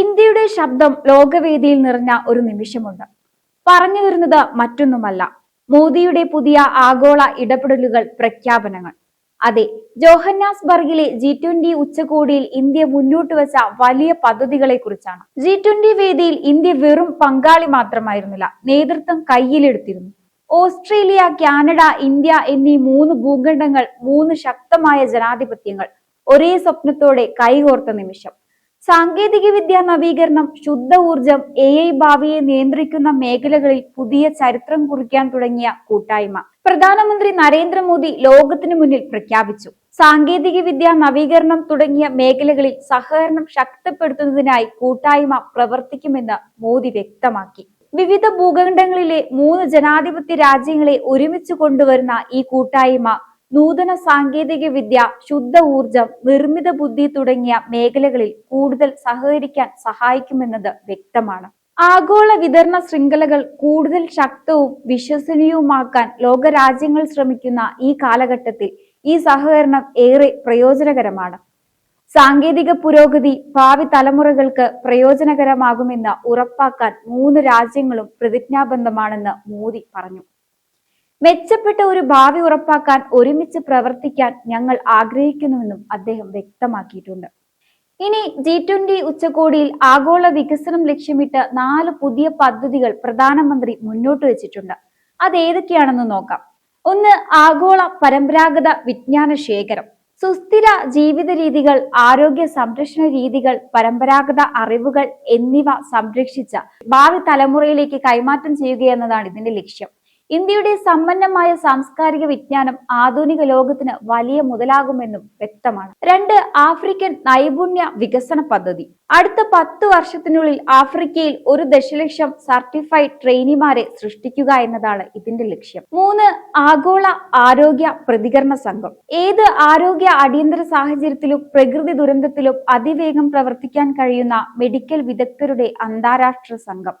ഇന്ത്യയുടെ ശബ്ദം ലോകവേദിയിൽ നിറഞ്ഞ ഒരു നിമിഷമുണ്ട്. പറഞ്ഞു വരുന്നത് മറ്റൊന്നുമല്ല. മോദിയുടെ പുതിയ ആഗോള ഇടപെടലുകൾ പ്രഖ്യാപനങ്ങൾ. അതെ ജോഹന്നാസ്ബർഗിലെ ജി ട്വന്റി ഉച്ചകോടിയിൽ ഇന്ത്യ മുന്നോട്ട് വെച്ച വലിയ പദ്ധതികളെ കുറിച്ചാണ് ജി ട്വന്റി വേദിയിൽ ഇന്ത്യ വെറും പങ്കാളി മാത്രമായിരുന്നില്ല നേതൃത്വം കയ്യിലെടുത്തിരുന്നു. ഓസ്ട്രേലിയ കാനഡ ഇന്ത്യ എന്നീ മൂന്ന് ഭൂഖണ്ഡങ്ങൾ മൂന്ന് ശക്തമായ ജനാധിപത്യങ്ങൾ ഒരേ സ്വപ്നത്തോടെ കൈകോർത്ത നിമിഷം. സാങ്കേതിക വിദ്യാ നവീകരണം ശുദ്ധ ഊർജം എ ഐ ഭാവിയെ നിയന്ത്രിക്കുന്ന മേഖലകളിൽ പുതിയ ചരിത്രം കുറിക്കാൻ തുടങ്ങിയ കൂട്ടായ്മ പ്രധാനമന്ത്രി നരേന്ദ്രമോദി ലോകത്തിനു മുന്നിൽ പ്രഖ്യാപിച്ചു. സാങ്കേതിക വിദ്യ നവീകരണം തുടങ്ങിയ മേഖലകളിൽ സഹകരണം ശക്തിപ്പെടുത്തുന്നതിനായി കൂട്ടായ്മ പ്രവർത്തിക്കുമെന്ന് മോദി വ്യക്തമാക്കി. വിവിധ ഭൂഖണ്ഡങ്ങളിലെ മൂന്ന് ജനാധിപത്യ രാജ്യങ്ങളെ ഒരുമിച്ച് കൊണ്ടുവരുന്ന ഈ കൂട്ടായ്മ നൂതന സാങ്കേതിക വിദ്യ ശുദ്ധ ഊർജം നിർമ്മിത ബുദ്ധി തുടങ്ങിയ മേഖലകളിൽ കൂടുതൽ സഹകരിക്കാൻ സഹായിക്കുമെന്നത് വ്യക്തമാണ്. ആഗോള വിതരണ ശൃംഖലകൾ കൂടുതൽ ശക്തവും വിശ്വസനീയവുമാക്കാൻ ലോകരാജ്യങ്ങൾ ശ്രമിക്കുന്ന ഈ കാലഘട്ടത്തിൽ ഈ സഹകരണം ഏറെ പ്രയോജനകരമാണ്. സാങ്കേതിക പുരോഗതി ഭാവി തലമുറകൾക്ക് പ്രയോജനകരമാകുമെന്ന് ഉറപ്പാക്കാൻ മൂന്ന് രാജ്യങ്ങളും പ്രതിജ്ഞാബദ്ധമാണെന്ന് മോദി പറഞ്ഞു. മെച്ചപ്പെട്ട ഒരു ഭാവി ഉറപ്പാക്കാൻ ഒരുമിച്ച് പ്രവർത്തിക്കാൻ ഞങ്ങൾ ആഗ്രഹിക്കുന്നുവെന്നും അദ്ദേഹം വ്യക്തമാക്കിയിട്ടുണ്ട്. ഇനി ജി ട്വന്റി ഉച്ചകോടിയിൽ ആഗോള വികസനം ലക്ഷ്യമിട്ട് നാല് പുതിയ പദ്ധതികൾ പ്രധാനമന്ത്രി മുന്നോട്ട് വെച്ചിട്ടുണ്ട്. അത് ഏതൊക്കെയാണെന്ന് നോക്കാം. ഒന്ന് ആഗോള പരമ്പരാഗത വിജ്ഞാന ശേഖരം. സുസ്ഥിര ജീവിത രീതികൾ ആരോഗ്യ സംരക്ഷണ രീതികൾ പരമ്പരാഗത അറിവുകൾ എന്നിവ സംരക്ഷിച്ച ഭാവി തലമുറയിലേക്ക് കൈമാറ്റം ചെയ്യുക എന്നതാണ് ഇതിന്റെ ലക്ഷ്യം. ഇന്ത്യയുടെ സമ്പന്നമായ സാംസ്കാരിക വിജ്ഞാനം ആധുനിക ലോകത്തിന് വലിയ മുതലാകുമെന്നും വ്യക്തമാണ്. രണ്ട് ആഫ്രിക്കൻ നൈപുണ്യ വികസന പദ്ധതി. അടുത്ത പത്ത് വർഷത്തിനുള്ളിൽ ആഫ്രിക്കയിൽ ഒരു ദശലക്ഷം സർട്ടിഫൈഡ് ട്രെയിനിമാരെ സൃഷ്ടിക്കുക എന്നതാണ് ഇതിന്റെ ലക്ഷ്യം. മൂന്ന് ആഗോള ആരോഗ്യ പ്രതികരണ സംഘം. ഏത് ആരോഗ്യ അടിയന്തര സാഹചര്യത്തിലും പ്രകൃതി ദുരന്തത്തിലും അതിവേഗം പ്രവർത്തിക്കാൻ കഴിയുന്ന മെഡിക്കൽ വിദഗ്ധരുടെ അന്താരാഷ്ട്ര സംഘം.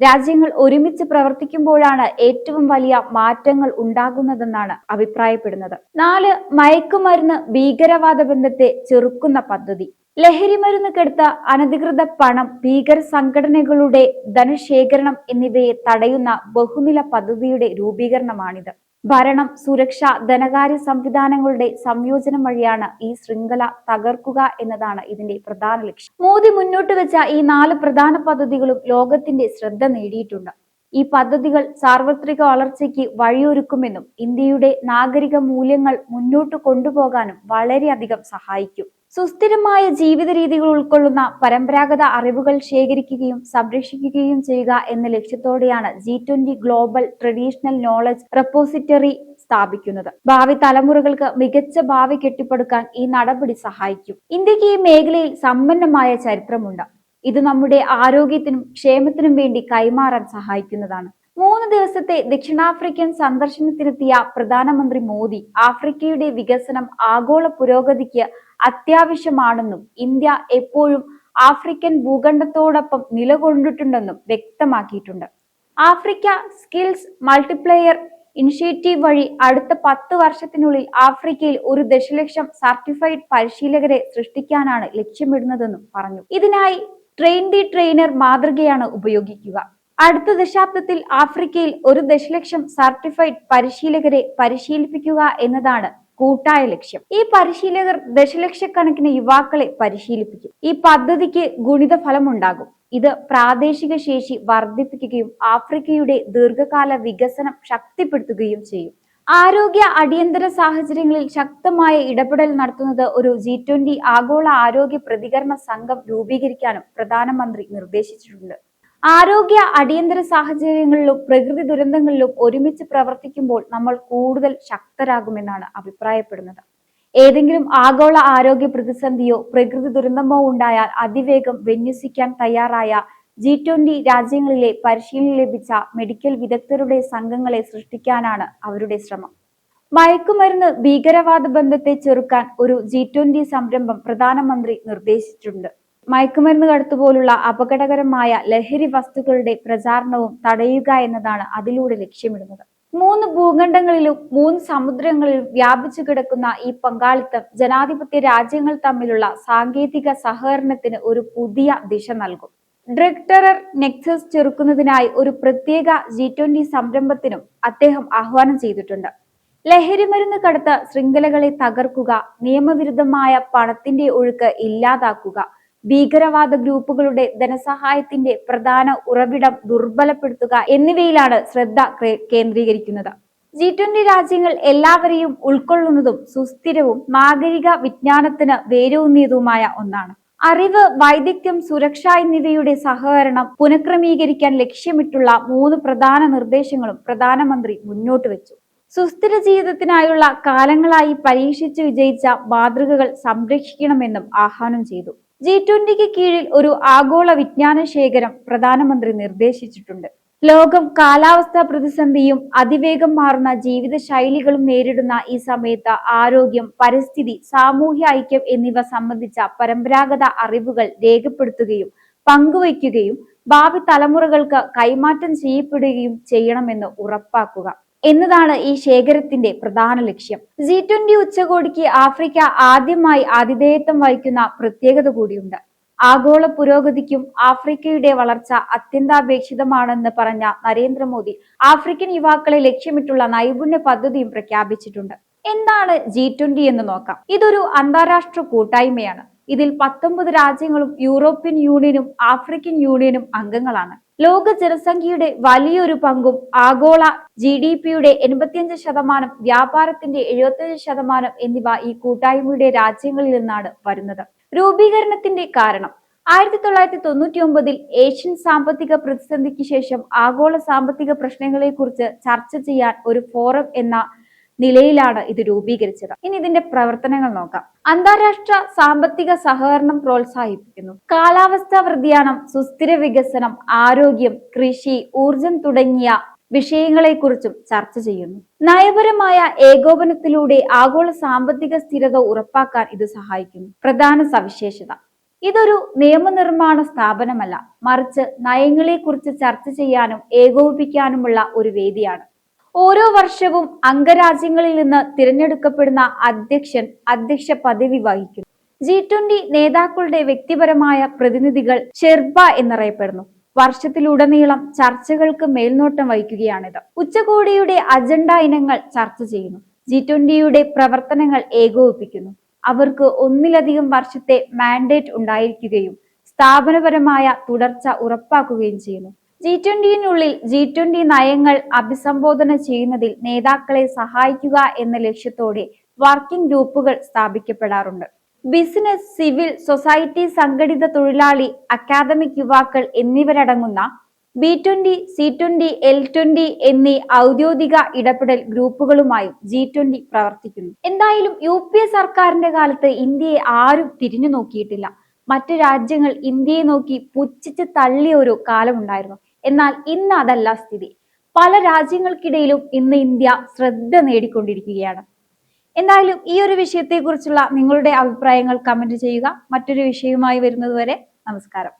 രാജ്യങ്ങൾ ഒരുമിച്ച് പ്രവർത്തിക്കുമ്പോഴാണ് ഏറ്റവും വലിയ മാറ്റങ്ങൾ ഉണ്ടാകുന്നതെന്നാണ് അഭിപ്രായപ്പെടുന്നത്. നാല് മയക്കുമരുന്ന് ഭീകരവാദ ബന്ധത്തെ ചെറുക്കുന്ന പദ്ധതി. ലഹരിമരുന്ന് കെടുത്ത അനധികൃത പണം ഭീകര സംഘടനകളുടെ ധനശേഖരണം എന്നിവയെ തടയുന്ന ബഹുനില പദ്ധതിയുടെ രൂപീകരണമാണിത്. ഭരണം സുരക്ഷ ധനകാര്യ സംവിധാനങ്ങളുടെ സംയോജനം വഴിയാണ് ഈ ശൃംഖല തകർക്കുക എന്നതാണ് ഇതിന്റെ പ്രധാന ലക്ഷ്യം. മോദി മുന്നോട്ട് വെച്ച ഈ നാല് പ്രധാന പദ്ധതികളും ലോകത്തിന്റെ ശ്രദ്ധ നേടിയിട്ടുണ്ട്. ഈ പദ്ധതികൾ സാർവത്രിക വളർച്ചയ്ക്ക് വഴിയൊരുക്കുമെന്നും ഇന്ത്യയുടെ നാഗരിക മൂല്യങ്ങൾ മുന്നോട്ട് കൊണ്ടുപോകാനും വളരെയധികം സഹായിക്കും. സുസ്ഥിരമായ ജീവിത രീതികൾ ഉൾക്കൊള്ളുന്ന പരമ്പരാഗത അറിവുകൾ ശേഖരിക്കുകയും സംരക്ഷിക്കുകയും ചെയ്യുക എന്ന ലക്ഷ്യത്തോടെയാണ് G twenty global traditional knowledge repository സ്ഥാപിക്കുന്നത്. ഭാവി തലമുറകൾക്ക് മികച്ച ഭാവി കെട്ടിപ്പടുക്കാൻ ഈ നടപടി സഹായിക്കും. ഇന്ത്യയ്ക്ക് ഈ മേഖലയിൽ സമ്പന്നമായ ചരിത്രമുണ്ട്. ഇത് നമ്മുടെ ആരോഗ്യത്തിനും ക്ഷേമത്തിനും വേണ്ടി കൈമാറാൻ സഹായിക്കുന്നതാണ്. മൂന്ന് ദിവസത്തെ ദക്ഷിണാഫ്രിക്കൻ സന്ദർശനത്തിനെത്തിയ പ്രധാനമന്ത്രി മോദി ആഫ്രിക്കയുടെ വികസനം ആഗോള പുരോഗതിക്ക് അത്യാവശ്യമാണെന്നും ഇന്ത്യ എപ്പോഴും ആഫ്രിക്കൻ ഭൂഖണ്ഡത്തോടൊപ്പം നിലകൊണ്ടിട്ടുണ്ടെന്നും വ്യക്തമാക്കിയിട്ടുണ്ട്. ആഫ്രിക്ക സ്കിൽസ് മൾട്ടിപ്ലെയർ ഇനിഷ്യേറ്റീവ് വഴി അടുത്ത പത്ത് വർഷത്തിനുള്ളിൽ ആഫ്രിക്കയിൽ ഒരു ദശലക്ഷം സർട്ടിഫൈഡ് പരിശീലകരെ സൃഷ്ടിക്കാനാണ് ലക്ഷ്യമിടുന്നതെന്നും പറഞ്ഞു. ഇതിനായി ട്രെയിൻ ദി ട്രെയിനർ മാതൃകയാണ് ഉപയോഗിക്കുക. അടുത്ത ദശാബ്ദത്തിൽ ആഫ്രിക്കയിൽ ഒരു ദശലക്ഷം സർട്ടിഫൈഡ് പരിശീലകരെ പരിശീലിപ്പിക്കുക എന്നതാണ് കൂട്ടായ ലക്ഷ്യം. ഈ പരിശീലകർ ദശലക്ഷക്കണക്കിന് യുവാക്കളെ പരിശീലിപ്പിക്കും. ഈ പദ്ധതിക്ക് ഗുണിത ഫലമുണ്ടാകും ഇത് പ്രാദേശിക ശേഷി വർദ്ധിപ്പിക്കുകയും ആഫ്രിക്കയുടെ ദീർഘകാല വികസനം ശക്തിപ്പെടുത്തുകയും ചെയ്യും. ആരോഗ്യ അടിയന്തര സാഹചര്യങ്ങളിൽ ശക്തമായ ഇടപെടൽ നടത്തുന്നത് ഒരു ജി ട്വന്റി ആഗോള ആരോഗ്യ പ്രതികരണ സംഘം രൂപീകരിക്കാനും പ്രധാനമന്ത്രി നിർദ്ദേശിച്ചിട്ടുണ്ട്. ആരോഗ്യ അടിയന്തര സാഹചര്യങ്ങളിലും പ്രകൃതി ദുരന്തങ്ങളിലും ഒരുമിച്ച് പ്രവർത്തിക്കുമ്പോൾ നമ്മൾ കൂടുതൽ ശക്തരാകുമെന്നാണ് അഭിപ്രായപ്പെടുന്നത്. ഏതെങ്കിലും ആഗോള ആരോഗ്യ പ്രതിസന്ധിയോ പ്രകൃതി ദുരന്തമോ ഉണ്ടായാൽ അതിവേഗം വിന്യസിക്കാൻ തയ്യാറായ ജി ട്വന്റി രാജ്യങ്ങളിലെ പരിശീലനം ലഭിച്ച മെഡിക്കൽ വിദഗ്ധരുടെ സംഘങ്ങളെ സൃഷ്ടിക്കാനാണ് അവരുടെ ശ്രമം. മയക്കുമരുന്ന് ഭീകരവാദ ബന്ധത്തെ ചെറുക്കാൻ ഒരു ജി ട്വന്റി സംരംഭം പ്രധാനമന്ത്രി നിർദ്ദേശിച്ചിട്ടുണ്ട്. മയക്കുമരുന്ന് കടത്തുപോലുള്ള അപകടകരമായ ലഹരി വസ്തുക്കളുടെ പ്രചാരണവും തടയുക എന്നതാണ് അതിലൂടെ ലക്ഷ്യമിടുന്നത്. മൂന്ന് ഭൂഖണ്ഡങ്ങളിലും മൂന്ന് സമുദ്രങ്ങളിലും വ്യാപിച്ചു കിടക്കുന്ന ഈ പങ്കാളിത്തം ജനാധിപത്യ രാജ്യങ്ങൾ തമ്മിലുള്ള സാങ്കേതിക സഹകരണത്തിന് ഒരു പുതിയ ദിശ നൽകും. ഡ്രഗ് ടെറർ നെക്സസ് ചെറുക്കുന്നതിനായി ഒരു പ്രത്യേക ജി ട്വന്റി സംരംഭത്തിനും അദ്ദേഹം ആഹ്വാനം ചെയ്തിട്ടുണ്ട്. ലഹരിമരുന്ന് കടത്ത് ശൃംഖലകളെ തകർക്കുക നിയമവിരുദ്ധമായ പണത്തിന്റെ ഒഴുക്ക് ഇല്ലാതാക്കുക ഭീകരവാദ ഗ്രൂപ്പുകളുടെ ധനസഹായത്തിന്റെ പ്രധാന ഉറവിടം ദുർബലപ്പെടുത്തുക എന്നിവയിലാണ് ശ്രദ്ധ കേന്ദ്രീകരിക്കുന്നത്. ജി ട്വന്റി രാജ്യങ്ങൾ എല്ലാവരെയും ഉൾക്കൊള്ളുന്നതും സുസ്ഥിരവും നാഗരിക വിജ്ഞാനത്തിന് വേരൂന്നിയതുമായ ഒന്നാണ്. അറിവ് വൈദഗ്ധ്യം സുരക്ഷ എന്നിവയുടെ സഹകരണം പുനഃക്രമീകരിക്കാൻ ലക്ഷ്യമിട്ടുള്ള മൂന്ന് പ്രധാന നിർദ്ദേശങ്ങളും പ്രധാനമന്ത്രി മുന്നോട്ട് വെച്ചു. സുസ്ഥിര ജീവിതത്തിനായുള്ള കാലങ്ങളായി പരീക്ഷിച്ചു വിജയിച്ച മാതൃകകൾ സംരക്ഷിക്കണമെന്നും ആഹ്വാനം ചെയ്തു. ജി ട്വന്റിക്ക് കീഴിൽ ഒരു ആഗോള വിജ്ഞാന ശേഖരം പ്രധാനമന്ത്രി നിർദ്ദേശിച്ചിട്ടുണ്ട്. ലോകം കാലാവസ്ഥാ പ്രതിസന്ധിയും അതിവേഗം മാറുന്ന ജീവിത ശൈലികളും നേരിടുന്ന ഈ സമയത്ത് ആരോഗ്യം പരിസ്ഥിതി സാമൂഹ്യ ഐക്യം എന്നിവ സംബന്ധിച്ച പരമ്പരാഗത അറിവുകൾ രേഖപ്പെടുത്തുകയും പങ്കുവയ്ക്കുകയും ഭാവി തലമുറകൾക്ക് കൈമാറ്റം ചെയ്യപ്പെടുകയും ചെയ്യണമെന്ന് ഉറപ്പാക്കുക. എന്നതാണ് ഈ ശേഖരത്തിന്റെ പ്രധാന ലക്ഷ്യം. ജി ട്വന്റി ഉച്ചകോടിക്ക് ആഫ്രിക്ക ആദ്യമായി ആതിഥേയത്വം വഹിക്കുന്ന പ്രത്യേകത കൂടിയുണ്ട്. ആഗോള പുരോഗതിക്കും ആഫ്രിക്കയുടെ വളർച്ച അത്യന്താപേക്ഷിതമാണെന്ന് പറഞ്ഞ നരേന്ദ്രമോദി ആഫ്രിക്കൻ യുവാക്കളെ ലക്ഷ്യമിട്ടുള്ള നൈപുണ്യ പദ്ധതിയും പ്രഖ്യാപിച്ചിട്ടുണ്ട്. എന്താണ് ജി ട്വന്റി എന്ന് നോക്കാം. ഇതൊരു അന്താരാഷ്ട്ര കൂട്ടായ്മയാണ്. ഇതിൽ പത്തൊമ്പത് രാജ്യങ്ങളും യൂറോപ്യൻ യൂണിയനും ആഫ്രിക്കൻ യൂണിയനും അംഗങ്ങളാണ്. ലോക ജനസംഖ്യയുടെ വലിയൊരു പങ്കും ആഗോള ജി ഡി പിയുടെ എൺപത്തിയഞ്ച് ശതമാനം വ്യാപാരത്തിന്റെ എഴുപത്തിയഞ്ച് ശതമാനം എന്നിവ ഈ കൂട്ടായ്മയുടെ രാജ്യങ്ങളിൽ നിന്നാണ് വരുന്നത്. രൂപീകരണത്തിന്റെ കാരണം. ആയിരത്തി തൊള്ളായിരത്തി തൊണ്ണൂറ്റി ഒമ്പതിൽ ഏഷ്യൻ സാമ്പത്തിക പ്രതിസന്ധിക്ക് ശേഷം ആഗോള സാമ്പത്തിക പ്രശ്നങ്ങളെ കുറിച്ച് ചർച്ച ചെയ്യാൻ ഒരു ഫോറം എന്ന നിലയിലാണ് ഇത് രൂപീകരിച്ചത്. ഇനി ഇതിന്റെ പ്രവർത്തനങ്ങൾ നോക്കാം. അന്താരാഷ്ട്ര സാമ്പത്തിക സഹകരണം പ്രോത്സാഹിപ്പിക്കുന്നു. കാലാവസ്ഥാ വ്യതിയാനം സുസ്ഥിര വികസനം ആരോഗ്യം കൃഷി ഊർജം തുടങ്ങിയ വിഷയങ്ങളെക്കുറിച്ചും ചർച്ച ചെയ്യുന്നു. നയപരമായ ഏകോപനത്തിലൂടെ ആഗോള സാമ്പത്തിക സ്ഥിരത ഉറപ്പാക്കാൻ ഇത് സഹായിക്കുന്നു. പ്രധാന സവിശേഷത. ഇതൊരു നിയമനിർമ്മാണ സ്ഥാപനമല്ല. മറിച്ച് നയങ്ങളെക്കുറിച്ച് ചർച്ച ചെയ്യാനും ഏകോപിപ്പിക്കാനുമുള്ള ഒരു വേദിയാണ്. ഓരോ വർഷവും അംഗരാജ്യങ്ങളിൽ നിന്ന് തിരഞ്ഞെടുക്കപ്പെടുന്ന അധ്യക്ഷൻ അധ്യക്ഷ പദവി വഹിക്കും ജി ട്വന്റി നേതാക്കളുടെ വ്യക്തിപരമായ പ്രതിനിധികൾ ഷെർബ എന്നറിയപ്പെടുന്നു. വർഷത്തിലുടനീളം ചർച്ചകൾക്ക് മേൽനോട്ടം വഹിക്കുകയാണിത്. ഉച്ചകോടിയുടെ അജണ്ട ഇനങ്ങൾ ചർച്ച ചെയ്യുന്നു. ജി ട്വന്റിയുടെ പ്രവർത്തനങ്ങൾ ഏകോപിപ്പിക്കുന്നു. അവർക്ക് ഒന്നിലധികം വർഷത്തെ മാൻഡേറ്റ് ഉണ്ടായിരിക്കുകയും സ്ഥാപനപരമായ തുടർച്ച ഉറപ്പാക്കുകയും ചെയ്യുന്നു. ജി ട്വന്റിയിനുള്ളിൽ ജി ട്വന്റി നയങ്ങൾ അഭിസംബോധന ചെയ്യുന്നതിൽ നേതാക്കളെ സഹായിക്കുക എന്ന ലക്ഷ്യത്തോടെ വർക്കിംഗ് ഗ്രൂപ്പുകൾ സ്ഥാപിക്കപ്പെടാറുണ്ട്. ബിസിനസ് സിവിൽ സൊസൈറ്റി സംഘടിത തൊഴിലാളി അക്കാദമിക് യുവാക്കൾ എന്നിവരടങ്ങുന്ന B twenty C twenty L twenty എന്നീ ഔദ്യോഗിക ഇടപെടൽ ഗ്രൂപ്പുകളുമായും ജി ട്വന്റി പ്രവർത്തിക്കുന്നു. എന്തായാലും യു പി എ സർക്കാരിന്റെ കാലത്ത് ഇന്ത്യയെ ആരും തിരിഞ്ഞു നോക്കിയിട്ടില്ല. മറ്റു രാജ്യങ്ങൾ ഇന്ത്യയെ നോക്കി പുച്ഛിച്ച് തള്ളിയ ഒരു കാലമുണ്ടായിരുന്നു. എന്നാൽ ഇന്ന് അതല്ല സ്ഥിതി. പല രാജ്യങ്ങൾക്കിടയിലും ഇന്ന് ഇന്ത്യ ശ്രദ്ധ നേടിക്കൊണ്ടിരിക്കുകയാണ്. എന്തായാലും ഈ ഒരു വിഷയത്തെക്കുറിച്ചുള്ള നിങ്ങളുടെ അഭിപ്രായങ്ങൾ കമന്റ് ചെയ്യുക. മറ്റൊരു വിഷയവുമായി വരുന്നതുവരെ നമസ്കാരം.